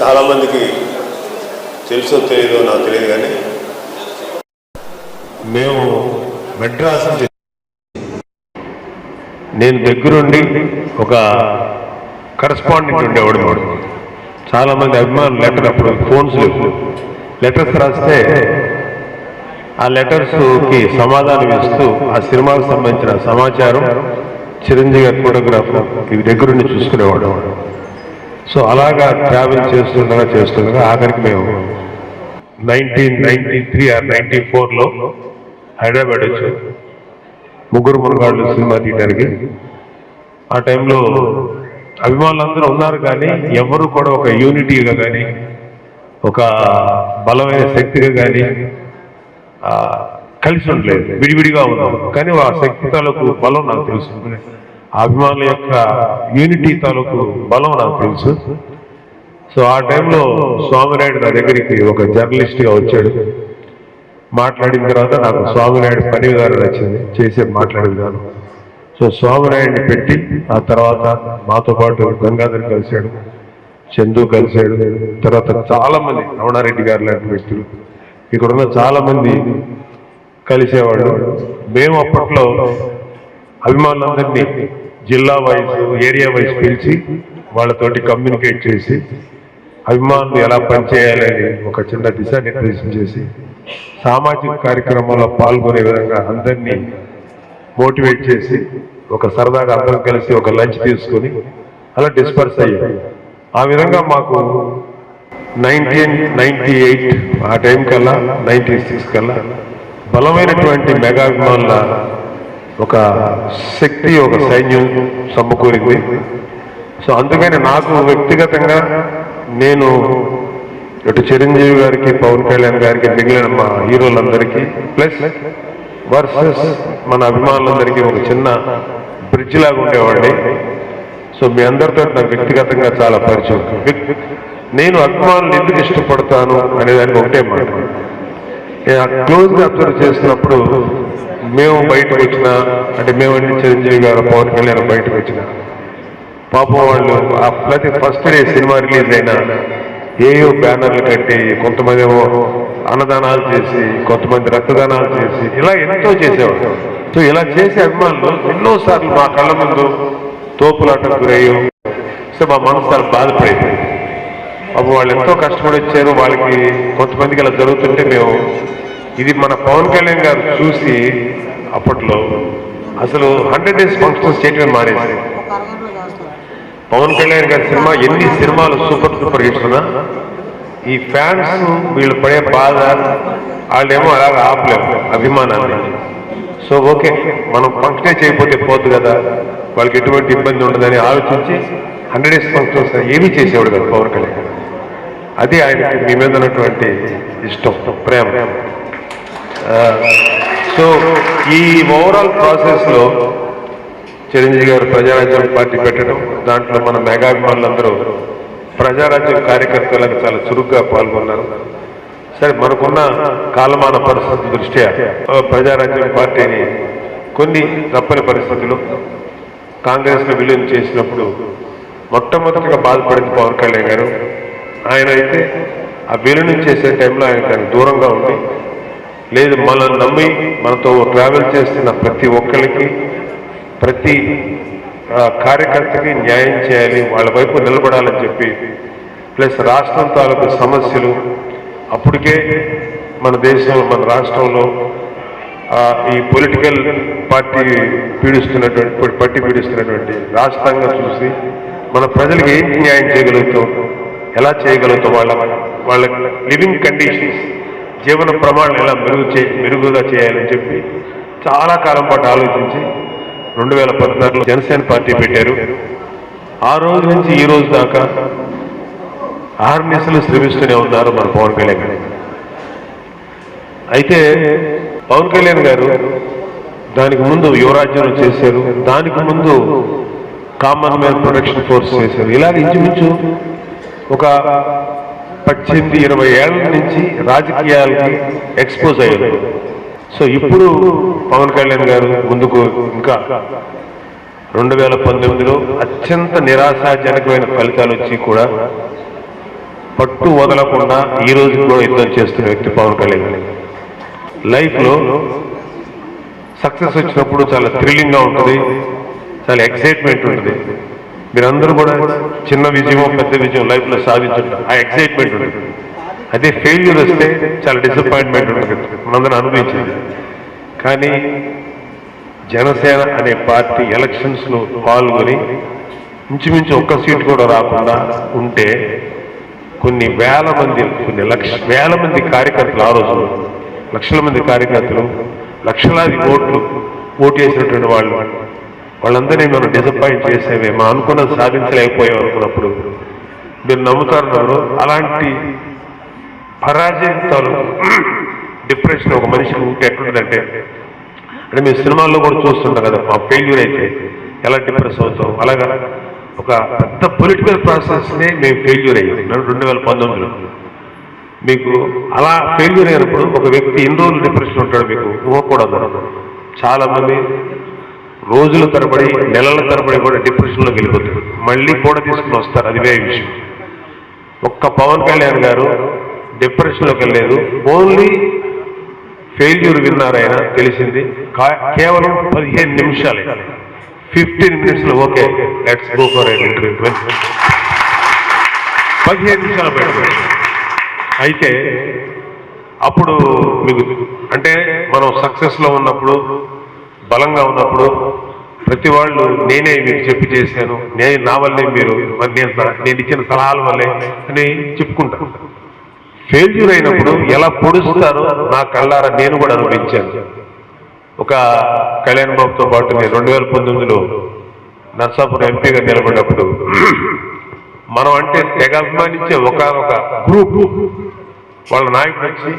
చాలామందికి తెలుసో తెలియదో నాకు తెలియదు కానీ మేము మెడ్రాస్ నేను దగ్గరుండి ఒక కరస్పాండెంట్ ఉండేవాడు వాడు చాలామంది అభిమానులు లెటర్ అప్పుడు ఫోన్స్ లేవు. లెటర్స్ రాస్తే ఆ లెటర్స్కి సమాధానం ఇస్తూ ఆ సినిమాకు సంబంధించిన సమాచారం చిరంజీవి గారి ఫోటోగ్రాఫర్ ఇవి దగ్గరుండి చూసుకునేవాడు. సో అలాగా ట్రావెల్ చేస్తుండగా చేస్తుండగా ఆఖరికి మేము nineteen ninety three or ninety ఫోర్లో హైదరాబాద్ వచ్చాం. ముగ్గురు మునగాళ్ళు సినిమా తీయడానికి. ఆ టైంలో అభిమానులందరూ ఉన్నారు కానీ ఎవరు కూడా ఒక యూనిటీగా కానీ ఒక బలమైన శక్తిగా కానీ కలిసి ఉండలేదు. విడివిడిగా ఉన్నాం. కానీ ఆ శక్తి తాలూకు బలం నాకు తెలుసు. అభిమానుల యొక్క యూనిటీ తాలూకు బలం నాకు తెలుసు. సో ఆ టైంలో స్వామినాయుడు నా దగ్గరికి ఒక జర్నలిస్ట్గా వచ్చాడు. మాట్లాడిన తర్వాత నాకు స్వామినాయుడు పని విధానం నచ్చింది. చేసే మాట్లాడే విధానం. సో స్వామినాయుడిని పెట్టి ఆ తర్వాత మాతో పాటు గంగాధర్ కలిశాడు చందు కలిశాడు తర్వాత చాలామంది రమణారెడ్డి గారు లాంటి వ్యక్తులు. ఇక్కడున్న చాలామంది కలిసేవాళ్ళు. మేము అప్పట్లో అభిమానులందరినీ జిల్లా వైజ్ ఏరియా వైజ్ పిలిచి వాళ్ళతోటి కమ్యూనికేట్ చేసి అభిమానులు ఎలా పనిచేయాలని ఒక చిన్న దిశానిర్దేశం చేసి సామాజిక కార్యక్రమంలో పాల్గొనే విధంగా అందరినీ మోటివేట్ చేసి ఒక సరదాగా అందరం కలిసి ఒక లంచ్ తీసుకొని అలా డిస్పర్స్ అయ్యాం. ఆ విధంగా మాకు నైన్టీన్ నైన్టీ ఎయిట్ ఆ టైం కల్లా నైన్టీ సిక్స్ కల్లా బలమైనటువంటి మెగాభిమానుల ఒక శక్తి ఒక సైన్యం సమకూరింది సో అందుకని నాకు వ్యక్తిగతంగా నేను ఇటు చిరంజీవి గారికి పవన్ కళ్యాణ్ గారికి మిగిలిన మా హీరోలందరికీ ప్లస్ వర్సెస్ మన అభిమానులందరికీ ఒక చిన్న బ్రిడ్జ్ లాగా ఉండేవాడిని. సో మీ అందరితో నాకు వ్యక్తిగతంగా చాలా పరిచయం. నేను అభిమానులు ఎందుకు ఇష్టపడతాను అనే దానికి ఒకటే మాట. క్లోజ్గా అబ్జర్వ్ చేసినప్పుడు మేము బయటకు వచ్చిన అంటే మేము అండి చిరంజీవి గారు పవన్ కళ్యాణ్ బయటకు వచ్చిన. పాపం వాళ్ళు ప్రతి ఫస్ట్ డే సినిమా రిలీజ్ అయినా ఏయో బ్యానర్లు కట్టి కొంతమంది ఏమో అన్నదానాలు చేసి కొంతమంది రక్తదానాలు చేసి ఇలా ఎంతో చేసేవారు సో ఇలా చేసే అభిమానులు ఎన్నోసార్లు మా కళ్ళ ముందు తోపులాటకు గురయ్యో సో మా మనసు చాలా బాధపడేది అప్పుడు వాళ్ళు ఎంతో కష్టపడి వచ్చారు వాళ్ళకి కొంతమందికి ఇలా జరుగుతుంటే మేము ఇది మన పవన్ కళ్యాణ్ గారు చూసి అప్పట్లో అసలు హండ్రెడ్ డేస్ ఫంక్షన్స్ చేయటం మారేది పవన్ కళ్యాణ్ గారి సినిమా ఎన్ని సినిమాలు సూపర్ సూపర్ హిట్స్ ఈ ఫ్యాన్స్ వీళ్ళు పడే బాధ వాళ్ళేమో అలాగ ఆపలేము అభిమానాన్ని. సో ఓకే మనం ఫంక్షనే చేయకపోతే పోద్దు కదా. వాళ్ళకి ఎటువంటి ఇబ్బంది ఉండదని ఆలోచించి హండ్రెడ్ డేస్ ఫంక్షన్స్ ఏమీ చేసేవాడు కదా పవన్ కళ్యాణ్ అదే అది ఆయనకి మీ మీద ఉన్నటువంటి ఇష్టం ప్రేమ ప్రేమ. సో ఈ ఓవరాల్ ప్రాసెస్లో చిరంజీవి గారు ప్రజారాజ్యం పార్టీ పెట్టడం దాంట్లో మన మెగాభిమానులందరూ ప్రజారాజ్యం కార్యకర్తలకు చాలా చురుగ్గా పాల్గొన్నారు. సరే మనకున్న కాలమాన పరిస్థితి దృష్ట్యా ప్రజారాజ్యం పార్టీని కొన్ని తప్పని పరిస్థితులు కాంగ్రెస్లో విలీనం చేసినప్పుడు మొట్టమొదటిగా బాధపడింది పవన్ కళ్యాణ్ గారు. ఆయన అయితే ఆ విలీనం చేసే టైంలో ఆయన దానికి దూరంగా ఉండి లేదు మనల్ని నమ్మి మనతో ట్రావెల్ చేస్తున్న ప్రతి ఒక్కరికి ప్రతి కార్యకర్తకి న్యాయం చేయాలి వాళ్ళ వైపు నిలబడాలని చెప్పి ప్లస్ రాష్ట్రం తాలూకు సమస్యలు అప్పటికే మన దేశంలో మన రాష్ట్రంలో ఈ పొలిటికల్ పార్టీ పీడిస్తున్నటువంటి పట్టి పీడిస్తున్నటువంటి రాష్ట్రంగా చూసి మన ప్రజలకు ఏంటి న్యాయం చేయగలుగుతాం ఎలా చేయగలుగుతాం వాళ్ళ వాళ్ళ లివింగ్ కండిషన్స్ జీవన ప్రమాణాలు ఎలా మెరుగు చే మెరుగుగా చేయాలని చెప్పి చాలా కాలం పాటు ఆలోచించి రెండు వేల పద్నాలుగులో జనసేన పార్టీ పెట్టారు. ఆ రోజు నుంచి ఈ రోజు దాకా ఆర్నిసలు శ్రమిస్తూనే ఉన్నారు మన పవన్ కళ్యాణ్ గారు. అయితే పవన్ కళ్యాణ్ గారు దానికి ముందు యువరాజ్యం చేశారు. దానికి ముందు కామన్ మ్యాన్ ప్రొటెక్షన్ ఫోర్స్ చేశారు. ఇలాగ ఇంచుమించు ఒక పద్దెనిమిది ఇరవై ఏళ్ళ నుంచి రాజకీయాలకి ఎక్స్పోజ్ అయ్యారు. సో ఇప్పుడు పవన్ కళ్యాణ్ గారు ముందుకు ఇంకా రెండు వేల పంతొమ్మిదిలో అత్యంత నిరాశాజనకమైన ఫలితాలు వచ్చి కూడా పట్టు వదలకుండా ఈ రోజు కూడా యుద్ధం చేస్తున్న వ్యక్తి పవన్ కళ్యాణ్. లైఫ్లో సక్సెస్ వచ్చినప్పుడు చాలా థ్రిల్లింగ్గా ఉంటుంది చాలా ఎక్సైట్మెంట్ ఉంటుంది. మీరందరూ కూడా చిన్న విజయం పెద్ద విజయం లైఫ్లో సాధించుంటారు ఆ ఎక్సైట్మెంట్ ఉంటుంది. అదే ఫెయిల్యూర్ వస్తే చాలా డిసప్పాయింట్మెంట్ ఉంటుంది. మనందరం అనుభవించింది. కానీ జనసేన అనే పార్టీ ఎలక్షన్స్లో పాల్గొని ఇంచుమించు ఒక్క సీట్ కూడా రాకుండా ఉంటే కొన్ని వేల మంది కొన్ని లక్ష వేల మంది కార్యకర్తలు ఆ రోజు లక్షల మంది కార్యకర్తలు లక్షలాది ఓట్లు ఓటు వేసినటువంటి వాళ్ళు వాళ్ళందరినీ మనం డిసప్పాయింట్ చేసేవే మనం అనుకున్నది సాధించలేకపోయాం అనుకున్నప్పుడు. మీరు నమ్ముతారు అలాంటి పరాజయాలు డిప్రెషన్ ఒక మనిషి ఉంటే ఎట్లుంటుందంటే అంటే మేము సినిమాల్లో కూడా చూస్తుంటాం కదా మా ఫెయిల్యూర్ అయితే ఎలా డిప్రెస్ అవుతాం. అలాగా ఒక పెద్ద పొలిటికల్ ప్రాసెస్నే మేము ఫెయిల్యూర్ అయ్యాం. రెండు వేల పంతొమ్మిదిలో. మీకు అలా ఫెయిల్యూర్ అయినప్పుడు ఒక వ్యక్తి ఎన్ని రోజులు డిప్రెషన్ ఉంటాడు మీకు ఊహకూడదు చాలా మంది రోజుల తరబడి నెలల తరబడి కూడా డిప్రెషన్లోకి వెళ్ళిపోతుంది మళ్ళీ కూడా తీసుకుని వస్తారు. అది వేరే విషయం. ఒక్క పవన్ కళ్యాణ్ గారు డిప్రెషన్లోకి వెళ్ళలేదు. ఓన్లీ ఫెయిల్యూర్ విన్నారాయన తెలిసింది. కా- కేవలం పదిహేను నిమిషాలే. ఫిఫ్టీన్ మినిట్స్లో okay let's go for interview. పదిహేను నిమిషాలు పెట్టారు అయితే అప్పుడు మీకు అంటే మనం సక్సెస్లో ఉన్నప్పుడు బలంగా ఉన్నప్పుడు ప్రతి వాళ్ళు నేనే మీకు చెప్పి చేశాను. నేను నా వల్లే మీరు మరి నేను నేను ఇచ్చిన సలహాల వల్లే అని చెప్పుకుంటాను ఫెయిల్యూర్ అయినప్పుడు ఎలా పొడుస్తారో నా కళ్ళారా నేను కూడా అనుభవించాను. ఒక కళ్యాణ్ బాబుతో పాటు నేను రెండు వేల పంతొమ్మిదిలో నర్సాపురం ఎంపీగా నిలబడినప్పుడు మనం అంటే తెగ అభిమానించే ఒక గ్రూప్ వాళ్ళ నాయకుడు వచ్చి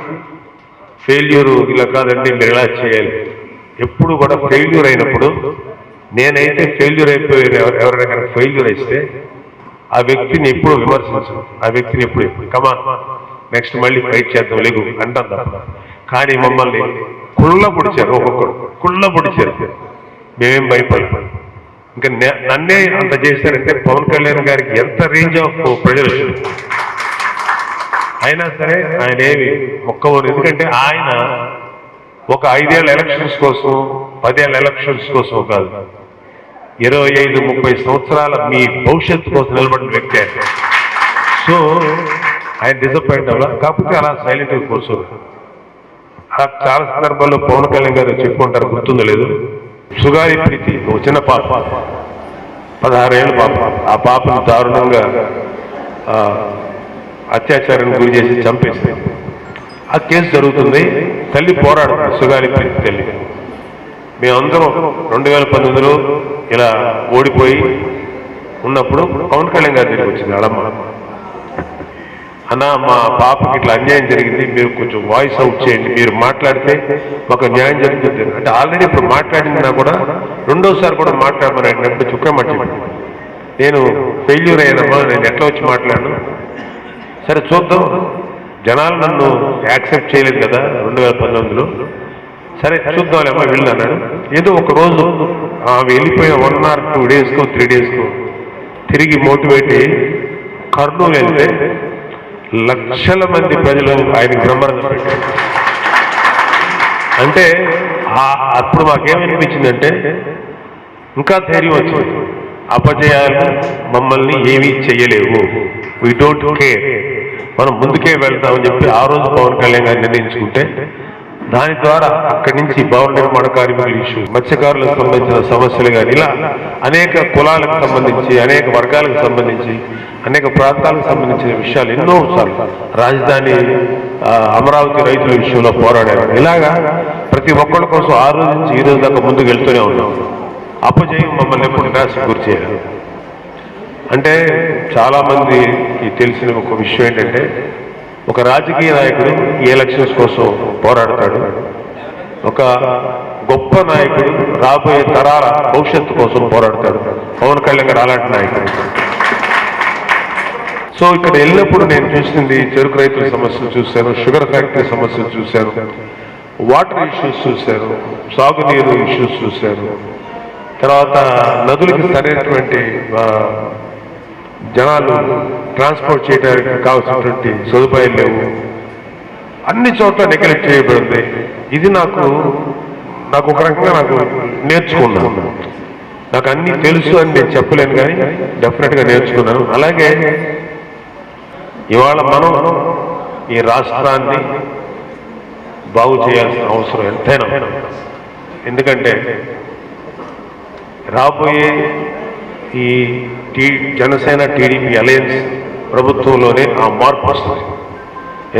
ఫెయిల్యూర్ ఇలా కాదండి మీరు ఇలా చేయాలి. ఎప్పుడు కూడా ఫెయిల్యూర్ అయినప్పుడు నేనైతే ఫెయిల్యూర్ అయిపోయి ఎవరైనా కనుక ఫెయిల్యూర్ అయితే ఆ వ్యక్తిని ఎప్పుడు విమర్శించను. ఆ వ్యక్తిని ఎప్పుడు కమా నెక్స్ట్ మళ్ళీ ఫైట్ చేద్దాం. లేగు అంటాం తప్ప. కానీ మమ్మల్ని కుళ్ళ పొడిచారు ఒక్కొక్కరు. కుళ్ళ పొడిచారు. మేమేం భయపడతాం ఇంకా నన్నే అంత చేశారంటే పవన్ కళ్యాణ్ గారికి ఎంత రేంజ్ ఆఫ్ ప్రజలు అయినా సరే ఆయన ఏమి మొక్కవరు ఎందుకంటే ఆయన ఒక ఐదేళ్ళ ఎలక్షన్స్ కోసం పదేళ్ళ ఎలక్షన్స్ కోసం కాదు. ఇరవై ఐదు ముప్పై సంవత్సరాల మీ భవిష్యత్తు కోసం నిలబడిన వ్యక్తి ఆయన. సో ఆయన డిసప్పాయింట్ అవ్వాలి. కాకపోతే అలా సైలెంట్గా కూర్చోరు. ఆ చాలా సందర్భాల్లో పవన్ కళ్యాణ్ గారు చెప్పుకుంటారు గుర్తుందో లేదు. సుగారి ప్రీతి ఒక చిన్న పాప. పదహారేళ్ళ పాప. ఆ పాపను దారుణంగా ఆ, అత్యాచారానికి గురి చేసి చంపేస్తే. ఆ కేసు జరుగుతుంది. తల్లి పోరాడుతుంది సుగారి ప్రీతి తల్లి. మేమందరం రెండు వేల పంతొమ్మిదిలో ఇలా ఓడిపోయి ఉన్నప్పుడు పవన్ కళ్యాణ్ గారి దగ్గరికి వచ్చింది అడమ్మ అన్న మా పాపకి ఇట్లా అన్యాయం జరిగింది మీరు కొంచెం వాయిస్ అవుట్ చేయండి మీరు మాట్లాడితే మాకు న్యాయం జరుగుతుంది. అంటే ఆల్రెడీ ఇప్పుడు మాట్లాడినా కూడా రెండోసారి కూడా మాట్లాడమని అడిగినప్పుడు చుక్క చెప్పండి నేను ఫెయిల్యూర్ అయ్యానమ్మా నేను ఎట్లా వచ్చి మాట్లాడను? సరే చూద్దాం. జనాలు నన్ను యాక్సెప్ట్ చేయలేదు కదా రెండు వేల పంతొమ్మిదిలో. సరే చూద్దాంలేమ్మా వెళ్ళు అన్నాడు ఏదో ఒక రోజు వెళ్ళిపోయిన వన్ ఆర్ టూ డేస్కో త్రీ డేస్కో తిరిగి మోటివేట్ అయ్యి కర్నూలు వెళ్తే లక్షల మంది ప్రజలు ఆయన బ్రహ్మరంగా పెట్టారు. అంటే అప్పుడు మాకేమనిపించిందంటే ఇంకా ధైర్యం వచ్చింది. అపజయాలు మమ్మల్ని ఏమీ చేయలేవు వీ డోంట్ కేర్ మనం ముందుకే వెళ్తామని చెప్పి ఆ రోజు పవన్ కళ్యాణ్ గారు నిర్ణయించుకుంటే దాని ద్వారా అక్కడి నుంచి భవన నిర్మాణ కార్మికుల ఇష్యూ మత్స్యకారులకు సంబంధించిన సమస్యలు కానీ ఇలా అనేక కులాలకు సంబంధించి అనేక వర్గాలకు సంబంధించి అనేక ప్రాంతాలకు సంబంధించిన విషయాలు ఎన్నో సార్లు రాజధాని అమరావతి రైతుల విషయంలో పోరాడారు. ఇలాగా ప్రతి ఒక్కళ్ళ కోసం ఆ రోజు నుంచి ఈ రోజు దాకా ముందుకు వెళ్తూనే ఉన్నాం. అపజయం మమ్మల్ని ఎప్పుడు నిరాశ గురిచేయాలి అంటే చాలామంది తెలిసిన ఒక విషయం ఏంటంటే ఒక రాజకీయ నాయకుడు ఈ ఎలక్షన్స్ కోసం పోరాడతాడు. ఒక గొప్ప నాయకుడు రాబోయే తరాల భవిష్యత్తు కోసం పోరాడతాడు. పవన్ కళ్యాణ్ గారు అలాంటి నాయకుడు. సో ఇక్కడ వెళ్ళినప్పుడు నేను చూసింది చెరుకు రైతుల సమస్యలు చూశాను షుగర్ ఫ్యాక్టరీ సమస్యలు చూశాను వాటర్ ఇష్యూస్ చూశాను సాగునీరు ఇష్యూస్ చూశాను. తర్వాత నదులకు సరైనటువంటి జనాలు ట్రాన్స్పోర్ట్ చేయడానికి కావాల్సినటువంటి సదుపాయాలు లేవు. అన్ని చోట్ల నెగ్లెక్ట్ చేయబడింది. ఇది నాకు నాకు ఒక రకంగా నాకు నేర్చుకున్నాను. నాకు అన్ని తెలుసు అని నేను చెప్పలేను కానీ డెఫినెట్గా నేర్చుకున్నాను. అలాగే ఇవాళ మనం ఈ రాష్ట్రాన్ని బాగు చేయాల్సిన అవసరం ఎంతైనా ఎందుకంటే రాబోయే ఈ టీ జనసేన టీడీపీ అలయన్స్ ప్రభుత్వంలోనే ఆ మార్పు వస్తుంది.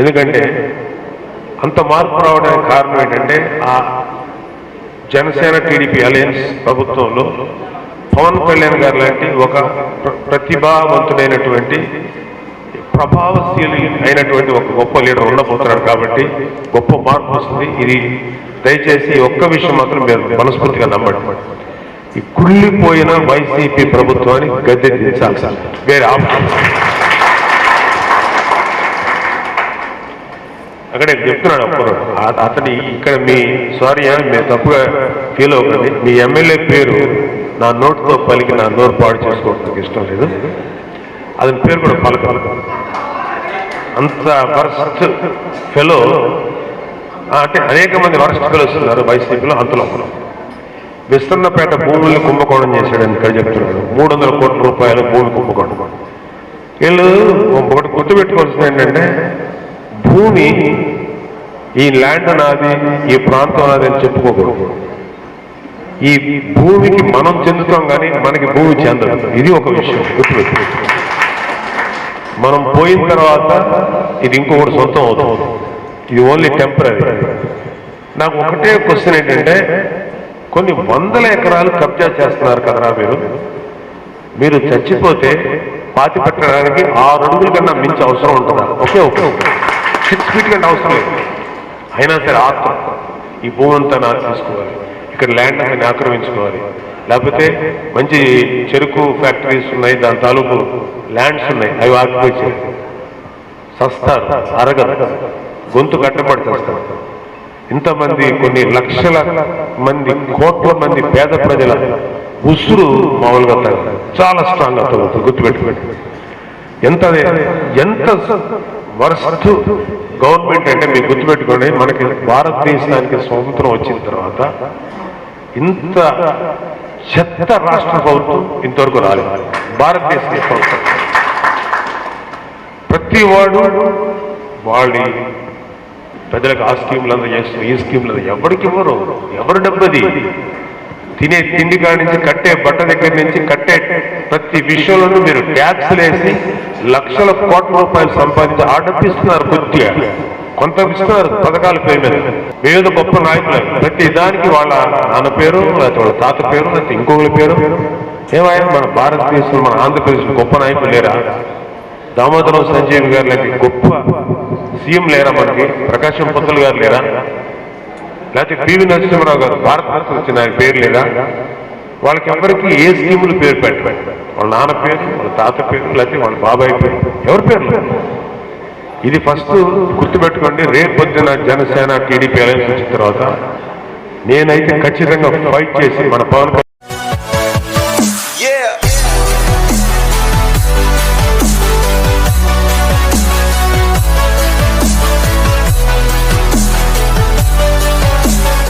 ఎందుకంటే అంత మార్పు రావడానికి కారణం ఏంటంటే ఆ జనసేన టీడీపీ అలయన్స్ ప్రభుత్వంలో పవన్ కళ్యాణ్ గారు లాంటి ఒక ప్రతిభావంతుడైనటువంటి ప్రభావశీలి అయినటువంటి ఒక గొప్ప లీడర్ ఉండబోతున్నాడు కాబట్టి గొప్ప మార్పు వస్తుంది. ఇది దయచేసి ఒక్క విషయం మాత్రం మీరు మనస్ఫూర్తిగా నమ్మండి. ఈ కుళ్ళిపోయిన వైసీపీ ప్రభుత్వాన్ని గద్దె సార్ వేరే ఆప్షన్ అక్కడే చెప్తున్నాడు అప్పుడు. అతడి అతని ఇక్కడ మీ సారీ అని మీరు తప్పుగా ఫీల్ అవుతుంది మీ ఎమ్మెల్యే పేరు నా నోటుతో పలికి నా నోరు పాడు చేసుకోవడం నాకు ఇష్టం లేదు. అతని పేరు కూడా పలక. అంత వరస్ట్ ఫెలో అంటే అనేక మంది వరస్ట్ ఫెలోస్ ఉన్నారు వైసీపీలో అంతలో. ఒకడు. విస్తన్నపేట భూములను కుంభకోణం చేశాడని ఇక్కడ చెప్తున్నాడు. మూడు వందల కోట్ల రూపాయలు భూమి కుంభకోణం. వీళ్ళు ఒకటి గుర్తుపెట్టుకోవాల్సింది ఏంటంటే భూమి ఈ ల్యాండ్ నాది ఈ ప్రాంతం నాది అని చెప్పుకోకూడదు. ఈ భూమికి మనం చెందుతాం కానీ మనకి భూమి చెందదు. ఇది ఒక విషయం. గుర్తుపెట్టు మనం పోయిన తర్వాత ఇది ఇంకొకటి సొంతం అవుతుంది. ఇది ఓన్లీ టెంపరీ నాకు ఒకటే క్వశ్చన్ ఏంటంటే కొన్ని వందల ఎకరాలు కబ్జా చేస్తున్నారు కదరా మీరు? మీరు చచ్చిపోతే పాతి పెట్టడానికి ఆరు అడుగుల కన్నా మించి అవసరం ఉంటుందా? ఓకే ఓకే సిక్స్ ఫీట్ కంటే అవసరం లేదు. అయినా సరే ఆత్మ ఈ భూమి అంతా నాకు తీసుకోవాలి. ఇక్కడ ల్యాండ్ అంతా ఆక్రమించుకోవాలి. లేకపోతే మంచి చెరుకు ఫ్యాక్టరీస్ ఉన్నాయి దాని తాలూకు ల్యాండ్స్ ఉన్నాయి అవి ఆక్యుపై చేయాలి. సస్తారు అరగదు గొంతు కట్టబడి చేస్తారు. ఇంతమంది కొన్ని లక్షల మంది కోట్ల మంది పేద ప్రజల ఉసురు మామూలుగా తగ్గదు. చాలా స్ట్రాంగ్గా తగ్గుతుంది గుర్తుపెట్టుకోండి. ఎంత ఎంత వరస్ట్ గవర్నమెంట్ అంటే మీరు గుర్తుపెట్టుకోండి మనకి భారతదేశానికి స్వతంత్రం వచ్చిన తర్వాత ఇంత చెత్త రాష్ట్ర ప్రభుత్వం ఇంతవరకు రాలేదు. భారతదేశ ప్రభుత్వం ప్రతి వాడు వాళ్ళ ప్రజలకు ఆ స్కీమ్లు అందరూ ఈ స్కీమ్లు అందరూ ఎవరికి ఇవ్వరు? ఎవరు డబ్బది? తినే తిండి కాడి నుంచి కట్టే బట్ట దగ్గర నుంచి కట్టే ప్రతి విషయంలోనూ మీరు ట్యాక్స్ వేసి లక్షల కోట్ల రూపాయలు సంపాదించి ఆ డబ్బు ఇస్తున్నారు కొద్దిగా కొంత ఇస్తున్నారు పథకాల పేరు మీద. వివిధ గొప్ప నాయకులు ప్రతి దానికి వాళ్ళ నాన్న పేరు లేకపోతే వాళ్ళ తాత పేరు లేకపోతే ఇంకొకరి పేరు. ఏమైనా మన భారతదేశంలో మన ఆంధ్రప్రదేశ్ గొప్ప నాయకులు లేరా? దామోదరం సంజీవ్ గారు లాంటి గొప్ప సీఎం లేరా మనకి? ప్రకాశం పంతులు గారు లేరా? లేకపోతే పివి నరసింహరావు గారు భారతరత్న వచ్చిన ఆయన పేరు లేదా? వాళ్ళకి ఎవరికి ఏ స్కీములు పేరు పెట్టరు వాళ్ళ నాన్న పేరు వాళ్ళ తాత పేరు లేకపోతే వాళ్ళ బాబాయ్ పేరు. ఎవరి పేరు లేదు. ఇది ఫస్ట్ గుర్తుపెట్టుకోండి రేపు పొద్దున జనసేన టీడీపీ అలయన్స్ వచ్చిన తర్వాత నేనైతే ఖచ్చితంగా ఫైట్ చేసి మన పవన్